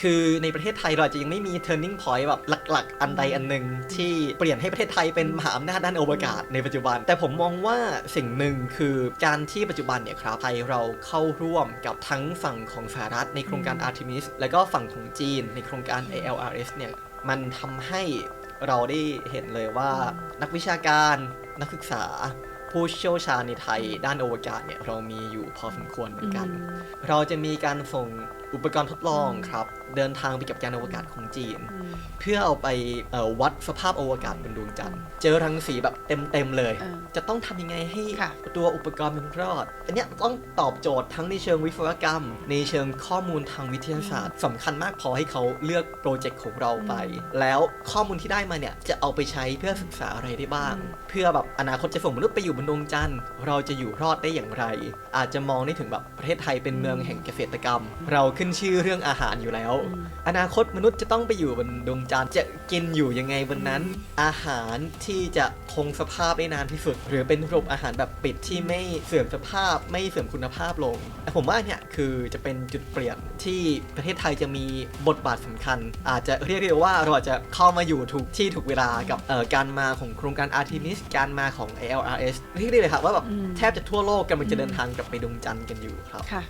คือในประเทศไทยเราอาจจะยังไม่มี turning point แบบหลัก ๆ อันใดอันหนึ่งที่เปลี่ยนให้ประเทศไทยเป็นมหาอำนาจด้านอวกาศในปัจจุบัน แต่ผมมองว่าสิ่งหนึ่งคือการที่ปัจจุบันเนี่ยครับไทยเราเข้าร่วมกับทั้งฝั่งของสหรัฐในโครงการ Artemis และก็ฝั่งของจีนในโครงการ ALRS เนี่ยมันทำให้เราได้เห็นเลยว่านักวิชาการนักศึกษาผู้เชี่ยวชาญในไทยด้านอวกาศเนี่ยเรามีอยู่พอสมควรเหมือนกัน เราจะมีการส่ง อุปกรณ์ทดลองครับ เดินทางไปกับยานอวกาศของจีนอืมเพื่อเอาไปเอ่อวัดสภาพอวกาศบนดวงจันทร์เจอรังสีแบบเต็มๆเลยเออจะต้องทำยังไงให้ค่ะตัวอุปกรณ์มันรอด อันเนี้ยต้องตอบโจทย์ทั้งในเชิงวิศวกรรม ในเชิงข้อมูลทางวิทยาศาสตร์สำคัญมากพอให้เขาเลือกโปรเจกต์ของเราไป แล้วข้อมูลที่ได้มาเนี่ยจะเอาไปใช้เพื่อศึกษาอะไรได้บ้าง เพื่อแบบอนาคตจะส่งมนุษย์ไปอยู่บนดวงจันทร์เราจะอยู่รอดได้อย่างไร อาจจะมองได้ถึงแบบประเทศไทยเป็นเมืองแห่งเกษตรกรรม เราขึ้นชื่อเรื่องอาหารอยู่แล้วอืมอนาคตมนุษย์จะต้องไปอยู่บนดวงจันทร์จะกินอยู่ยังไงบนนั้น อาหารที่จะคงสภาพได้นานที่สุด หรือเป็นระบบอาหารแบบปิดที่ไม่เสื่อมสภาพไม่เสื่อมคุณภาพลงแต่ผมว่าเนี่ยคือจะเป็นจุดเปลี่ยนที่ประเทศไทยจะมีบทบาทสำคัญ อาจจะเรียกได้ว่าเราอาจจะเข้ามาอยู่ถูกที่ถูกเวลากับเอ่อการมาของโครงการ Artemis การมาของ ALRS เรียกได้เลยครับว่าแบบอืมแทบจะทั่วโลกกำลังจะเดินทางกลับไปดวงจันทร์กันอยู่ครับค่ะ